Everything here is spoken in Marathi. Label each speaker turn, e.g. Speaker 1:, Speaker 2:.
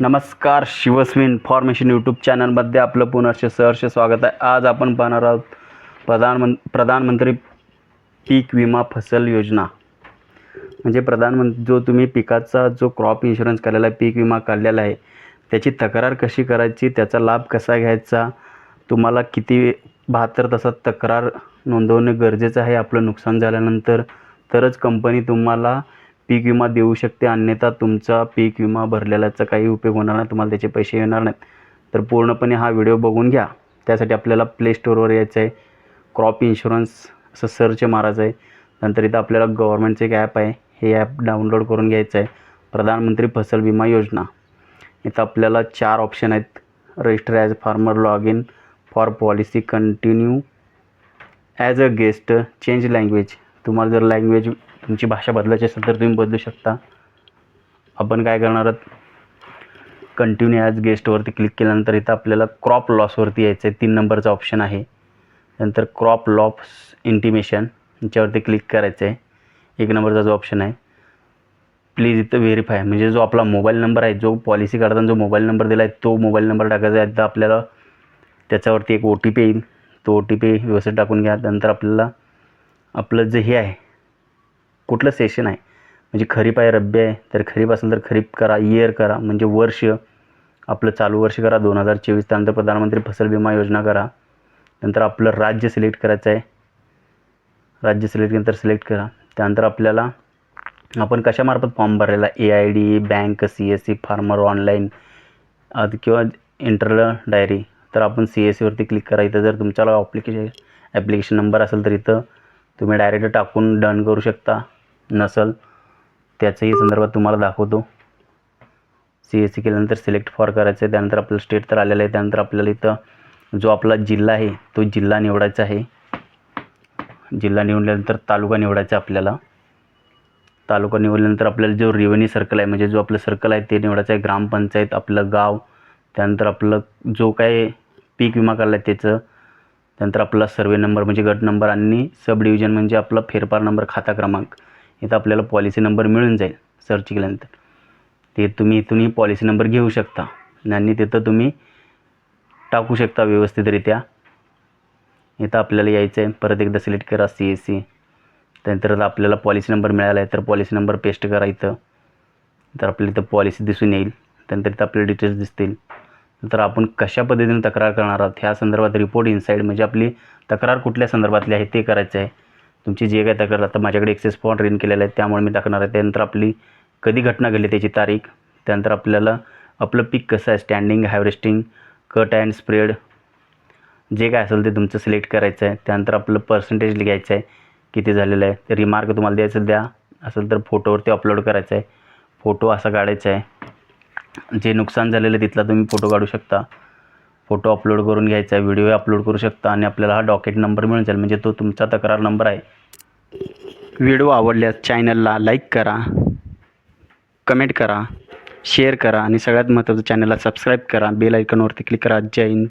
Speaker 1: नमस्कार शिवस्वी इन्फॉर्मेशन यूट्यूब चॅनलमध्ये आपलं पुनर्श सहर्ष स्वागत आहे. आज आपण पाहणार आहोत प्रधानमं प्रधानमंत्री पीक विमा फसल योजना. म्हणजे प्रधानमंत्री जो तुम्ही पिकाचा जो क्रॉप इन्शुरन्स काढलेला आहे पीक विमा काढलेला आहे त्याची तक्रार कशी करायची त्याचा लाभ कसा घ्यायचा तुम्हाला किती बहात्तर तासात तक्रार नोंदवणे गरजेचं आहे आपलं नुकसान झाल्यानंतर तरच कंपनी तुम्हाला पीक विमा देऊ शकते. अन्यथा तुमचा पीक विमा भरलेल्याचा काही उपयोग होणार नाही. तुम्हाला त्याचे पैसे येणार नाहीत. तर पूर्णपणे हा व्हिडिओ बघून घ्या. त्यासाठी आपल्याला प्ले स्टोअरवर यायचं आहे. क्रॉप इन्शुरन्स असं सर्च मारायचं आहे. नंतर इथं आपल्याला गव्हर्मेंटचं एक ॲप आहे. हे ॲप डाउनलोड करून घ्यायचं आहे. प्रधानमंत्री फसल विमा योजना. इथं आपल्याला चार ऑप्शन आहेत. Register as farmer log in for policy continue as a guest change language तुम्हाला जर लँग्वेज तुमची भाषा बदलायची असेल तर तुम्ही बदलू शकता. आपण काय करणार आहोत? कंटिन्यू ॲज गेस्टवरती क्लिक केल्यानंतर इथं आपल्याला क्रॉप लॉसवरती यायचं आहे तीन नंबरचा ऑप्शन आहे. नंतर क्रॉप लॉस इंटिमेशन याच्यावरती क्लिक करायचं आहे एक नंबरचा जो ऑप्शन आहे. प्लीज इथं व्हेरीफाय म्हणजे जो आपला मोबाईल नंबर आहे जो पॉलिसी काढताना जो मोबाईल नंबर दिला आहे तो मोबाईल नंबर टाकायचा आहे. तर आपल्याला त्याच्यावरती एक ओ टी पी येईल. तो ओ टी पी व्यवस्थित टाकून घ्या. नंतर आपल्याला आपलं जे हे आहे कुठलं सेशन आहे? म्हणजे खरीप आहे रब्बी आहे तर खरीप असेल तर खरीप करा इयर करा म्हणजे वर्ष. आपलं चालू वर्ष करा दोन हजार चोवीस त्यानंतर प्रधानमंत्री फसल विमा योजना करा. नंतर आपलं राज्य सिलेक्ट करायचं आहे. राज्य सिलेक्ट नंतर सिलेक्ट करा. त्यानंतर आपल्याला आपण कशामार्फत फॉर्म भरलेला A I D bank C S C farmer online किंवा इंटरनल डायरी तर आपण सी एस सीवरती क्लिक करा. इथं जर तुमच्याला ॲप्लिकेशन ॲप्लिकेशन नंबर असेल तर इथं तुम्ही डायरेक्ट टाकून डन करू शकता. नसल त्याचंही संदर्भात तुम्हाला दाखवतो. सी एस सी केल्यानंतर सिलेक्ट फॉर करायचं आहे त्यानंतर आपलं स्टेट तर आलेलं आहे त्यानंतर आपल्याला इथं जो आपला जिल्हा आहे तो जिल्हा निवडायचा आहे. जिल्हा निवडल्यानंतर तालुका निवडायचा आहे आपल्याला. तालुका निवडल्यानंतर आपल्याला जो रेव्हेन्यू सर्कल आहे म्हणजे जो आपलं सर्कल आहे ते निवडायचं आहे. ग्रामपंचायत आपलं गाव त्यानंतर आपलं जो काय पीक विमा काढला आहे त्याचं त्यानंतर आपला सर्वे नंबर म्हणजे गट नंबर आणि सब डिव्हिजन म्हणजे आपला फेरफार नंबर खाता क्रमांक. इथं आपल्याला पॉलिसी नंबर मिळून जाईल सर्च केल्यानंतर. ते तुम्ही इथूनही पॉलिसी नंबर घेऊ शकता. आणि तिथं तुम्ही टाकू शकता व्यवस्थितरित्या. इथं आपल्याला यायचं आहे परत एकदा सिलेक्ट करा सी एस सी त्यानंतर आपल्याला पॉलिसी नंबर मिळाला आहे तर पॉलिसी नंबर पेस्ट करा इथं. तर आपल्याला इथं पॉलिसी दिसून येईल. त्यानंतर इथं आपले डिटेल्स दिसतील. तर आपण कशा पद्धतीने तक्रार करणार आहोत? ह्या संदर्भात रिपोर्ट इनसाईड म्हणजे आपली तक्रार कुठल्या संदर्भातली आहे ते करायचं आहे तुमची जे काय तक्रार आता माझ्याकडे एक्सेस फॉर्म रिन केलेला आहे. त्यामुळे मी टाकणार आहे. त्यानंतर आपली कधी घटना घडली त्याची तारीख? त्यानंतर आपल्याला आपलं पीक कसं आहे? Standing harvesting cut and spread जे काय असेल ते तुमचं सिलेक्ट करायचं आहे. त्यानंतर आपलं पर्सेंटेज लिहायचं आहे. किती झालेलं आहे? ते रिमार्क तुम्हाला द्यायचं द्या. असेल तर फोटोवरती अपलोड करायचं आहे. फोटो असा काढायचा आहे. जे नुकसान झालेलं आहे तिथला तुम्ही फोटो काढू शकता. फोटो अपलोड करून घ्यायचा आहे. व्हिडिओ अपलोड करू शकता. आणि आपल्याला हा डॉकेट नंबर मिळून जाईल. म्हणजे तो तुमचा तक्रार नंबर आहे. व्हिडिओ आवडल्यास चॅनलला लाईक करा कमेंट करा शेअर करा आणि सगळ्यात महत्त्वाचं चॅनलला सबस्क्राईब करा. बेल आयकॉनवरती क्लिक करा. जय हिंद.